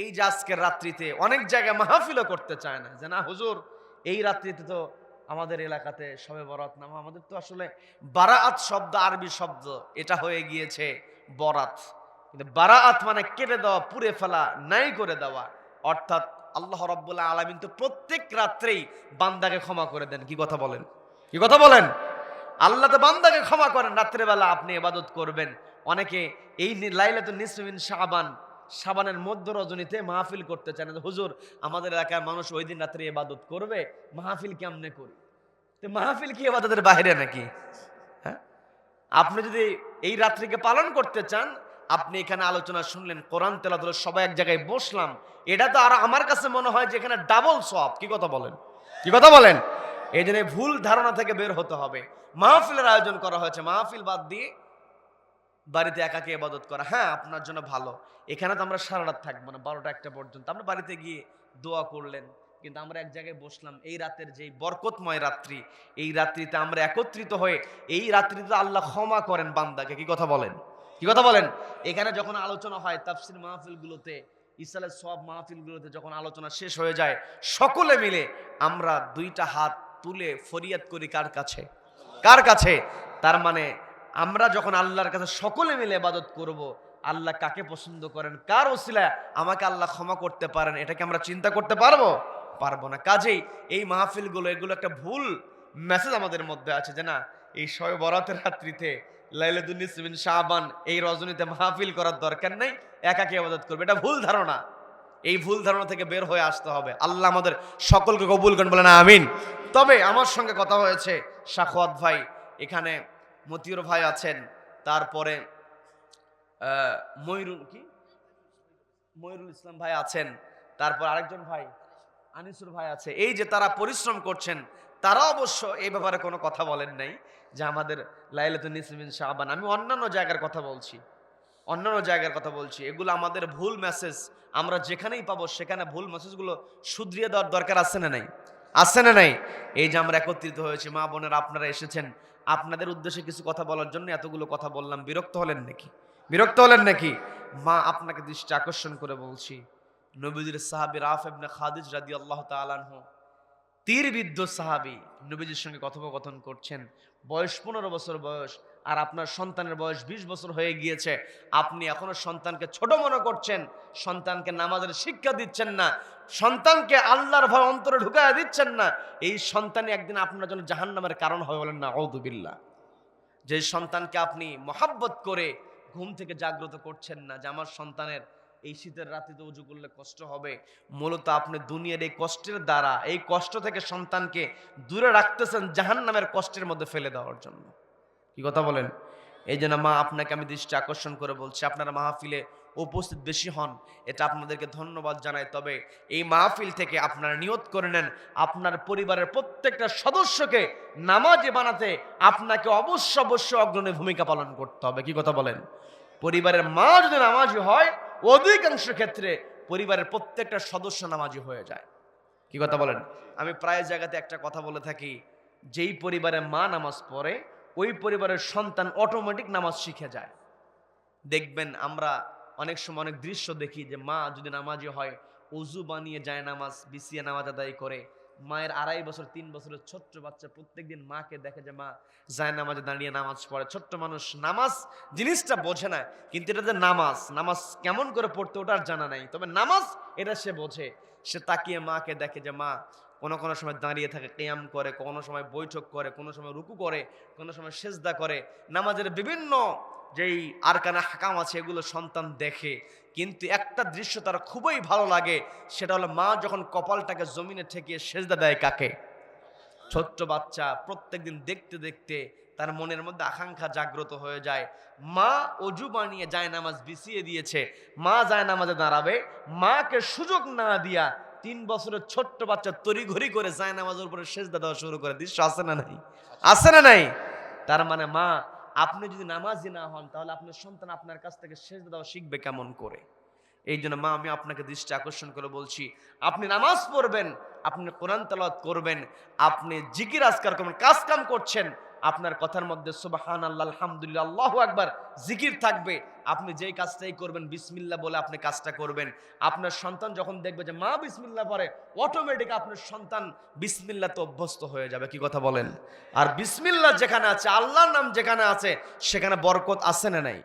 এই যে আজকের রাত্রিতে অনেক জায়গায় মাহফিলও করতে চায় না। যে না, হুজুর, এই রাত্রিতে তো আমাদের এলাকাতে সবে বরাত নামা আমাদের তো আসলে বারাত শব্দ, আরবি শব্দ, এটা হয়ে গিয়েছে বরাত। কিন্তু বারাত মানে কেটে দেওয়া, পুড়ে ফেলা, নাই করে দেওয়া। অর্থাৎ আল্লাহ রব্বুল্লাহ আলমিন তো প্রত্যেক রাত্রেই বান্দাকে ক্ষমা করে দেন। কি কথা বলেন? কি কথা বলেন? আল্লাহ তো বান্দাকে ক্ষমা করেন। রাত্রেবেলা আপনি এবাদত করবেন। অনেকে এই লাইলাতুন নিসমিন শাবান সাবানের মধ্য রজনীতে মাহফিল করতে চান হুজুর, আমাদের এলাকার মানুষ ওই দিন রাত্রে এবাদত করবে, মাহফিল কেমনে করি? তো মাহফিল কি ইবাদতের বাইরে নাকি? হ্যাঁ? আপনি যদি এই রাত্রিকে পালন করতে চান, আপনি এখানে আলোচনা শুনলেন, কোরআন তেলাত হলো সবাই এক জায়গায় বসলাম, এটা তো আর আমার কাছে মনে হয় যে এখানে ডাবল সব কি কথা বলেন? কি কথা বলেন? এই জন্য এই ভুল ধারণা থেকে বের হতে হবে। মাহফিলের আয়োজন করা হয়েছে। মাহফিল বাদ দিয়ে বাড়িতে একাকে ইবাদত করা। হ্যাঁ আপনার জন্য ভালো। এখানে তো আমরা সারা রাত থাকব না, বারোটা একটা পর্যন্ত। আমরা বাড়িতে গিয়ে দোয়া করলেন, কিন্তু আমরা এক জায়গায় বসলাম, এই রাতের যেই বরকতময় রাত্রি, এই রাত্রিতে আমরা একত্রিত হয়ে, এই রাত্রিতে আল্লাহ ক্ষমা করেন বান্দাকে। কি কথা বলেন? কি কথা বলেন? এখানে যখন আলোচনা হয় তাফসির মাহফিলগুলোতে ইসালের সব মাহফিলগুলোতে যখন আলোচনা শেষ হয়ে যায়, সকলে মিলে আমরা দুইটা হাত তুলে ফরিয়াদ করি কার কাছে? কার কাছে? তার মানে আমরা যখন আল্লাহর কাছে সকলে মিলে ইবাদত করব, আল্লাহ কাকে পছন্দ করেন? কার ওসিলা আমাকে আল্লাহ ক্ষমা করতে পারেন? এটাকে আমরা চিন্তা করতে পারব? পারব না। কাজেই এই মাহফিলগুলো, এগুলো একটা ভুল মেসেজ আমাদের মধ্যে আছে যে না, এই শয় বরাতের রাত্রিতে লাইলাদুন্নিসমিন শাহবান এই রজনীতে মাহফিল করার দরকার নেই, একাকে আবাদত করবে। এটা ভুল ধারণা। এই ভুল ধারণা থেকে বের হয়ে আসতে হবে। আল্লাহ আমাদের সকলকে কবুল করেন বলে না আমিন। তবে আমার সঙ্গে কথা হয়েছে শাখওয়াত ভাই, এখানে মতিউর ভাই আছেন, তারপরে ময়ূরুল কি? ময়ূরুল ইসলাম ভাই আছেন, তারপর আরেকজন ভাই, আনিসুর ভাই আছে। এই যে তারা পরিশ্রম করছেন, তারা অবশ্য এই ব্যাপারে কোনো কথা বলেন নাই, যে আমাদের লাইলাতুন নিসমিন শাহবান। আমি অন্যান্য জায়গার কথা বলছি, অন্যান্য জায়গার কথা বলছি। এগুলো আমাদের ভুল মেসেজ আমরা যেখানেই পাবো সেখানে ভুল মেসেজগুলো শুধরিয়ে দেওয়ার দরকার আছে না নাই? আছে না নাই? এই যে আমরা একত্রিত হয়েছি, মা বোনেরা, আপনারা এসেছেন। আপনাদের উদ্দেশ্যে কিছু কথা বলার জন্য এতগুলো কথা বললাম। বিরক্ত হলেন নাকি? বিরক্ত হলেন নাকি? মা, আপনাকে দৃষ্টি আকর্ষণ করে বলছি, নবীজির সাহাবি রাফ এবনে খাদিজ রাদি আল্লাহ তালানহ তীরবিদ্ধ সাহাবি নবীজির সঙ্গে কথোপকথন করছেন। বয়স পনেরো বছর বয়স। আর আপনার সন্তানের বয়স বিশ বছর হয়ে গিয়েছে, আপনি এখনও সন্তানকে ছোট মনে করছেন, সন্তানকে নামাজের শিক্ষা দিচ্ছেন না, সন্তানকে আল্লাহর ভয় অন্তরে ঢুকায় দিচ্ছেন না, এই সন্তানই একদিন আপনার জন্য জাহান্নামের কারণ হবে বলেন না ঔদুবিল্লা যে সন্তানকে আপনি মহাব্বত করে ঘুম থেকে জাগ্রত করছেন না, যে আমার সন্তানের এই শীতের রাত্রিতে উজু করলে কষ্ট হবে, মূলত আপনি দুনিয়ার এই কষ্টের দ্বারা, এই কষ্ট থেকে সন্তানকে দূরে রাখতেছেন জাহান নামের কষ্টের মধ্যে ফেলে দেওয়ার জন্য। কি কথা বলেন? এই জন্য মা আপনাকে আমি দৃষ্টি আকর্ষণ করে বলছি, আপনারা মাহফিলে উপস্থিত বেশি হন, এটা আপনাদেরকে ধন্যবাদ জানাই। তবে এই মাহফিল থেকে আপনারা নিয়ত করে নেন, আপনার পরিবারের প্রত্যেকটা সদস্যকে নামাজে বানাতে আপনাকে অবশ্য অবশ্য অগ্রণী ভূমিকা পালন করতে হবে, কি কথা বলেন? পরিবারের মা যদি নামাজি হয়, অধিকাংশ ক্ষেত্রে পরিবারের প্রত্যেকটা সদস্য নামাজি হয়ে যায়। কি কথা বলেন? আমি প্রায় জায়গাতে একটা কথা বলে থাকি, যেই পরিবারে মা নামাজ পড়ে ওই পরিবারের সন্তান অটোমেটিক নামাজ শিখে যায়। দেখবেন আমরা অনেক সময় অনেক দৃশ্য দেখি যে মা যদি নামাজি হয় অজু বানিয়ে যায় নামাজ, বিছিয়ে নামাজ আদায় করে। মায়ের আড়াই বছর, তিন বছরের ছোট্ট বাচ্চা প্রত্যেকদিন মাকে দেখে যে মা যায় নামাজে দাঁড়িয়ে নামাজ পড়ে। ছোট্ট মানুষ নামাজ জিনিসটা বোঝে না, কিন্তু এটা যে নামাজ নামাজ কেমন করে পড়তে ওটার জানা নাই। তবে নামাজ এটা সে বোঝে। সে তাকিয়ে মাকে দেখে যে মা কোনো কোনো সময় দাঁড়িয়ে থাকে কেয়াম করে, কোনো সময় বৈঠক করে, কোনো সময় রুকু করে, কোনো সময় সেজদা করে, নামাজের বিভিন্ন যেই আরকানা হাকাম আছে, এগুলো সন্তান দেখে। কিন্তু একটা দৃশ্য তার খুবই ভালো লাগে, সেটা হলো মা যখন কপালটাকে জমিনে ঠেকিয়ে সেজদা দেয় কাকে? ছোট্ট বাচ্চা, প্রত্যেকদিন দেখতে দেখতে তার মনের মধ্যে আকাঙ্ক্ষা জাগ্রত হয়ে যায়। মা অজু বানিয়ে যায় নামাজ বিছিয়ে দিয়েছে। মা যায় নামাজে দাঁড়াবে। মাকে সুযোগ না দিয়া তিন বছরের ছোট্ট বাচ্চা তড়িঘড়ি করে যায় নামাজের উপরে সেজদা দেওয়া শুরু করে। দৃশ্য আছে না নাই? আছে না নাই? তার মানে মা আপনি যদি নামাজি না হন, তাহলে আপনার সন্তান আপনার কাছ থেকে শেষ দেওয়া শিখবে কেমন করে? এই জন্য মা, আমি আপনাকে দৃষ্টি আকর্ষণ করে বলছি, আপনি নামাজ পড়বেন, আপনি কোরআন তালাত করবেন, আপনি জিকির আজকার করবেন কাজ কাম করছেন আপনার কথার মধ্যে সুবাহান আল্লাহ আলহামদুলিল্লাহ, আল্লাহ একবার জিকির থাকবে। আপনি যেই কাজটাই করবেন বিসমিল্লা বলে আপনি কাজটা করবেন। আপনার সন্তান যখন দেখবে যে মা বিসমিল্লা পরে অটোমেটিক আপনার সন্তান বিসমিল্লাতে অভ্যস্ত হয়ে যাবে, কি কথা বলেন? আর বিসমিল্লা যেখানে আছে, আল্লাহর নাম যেখানে আছে, সেখানে বরকত আছে না নাই?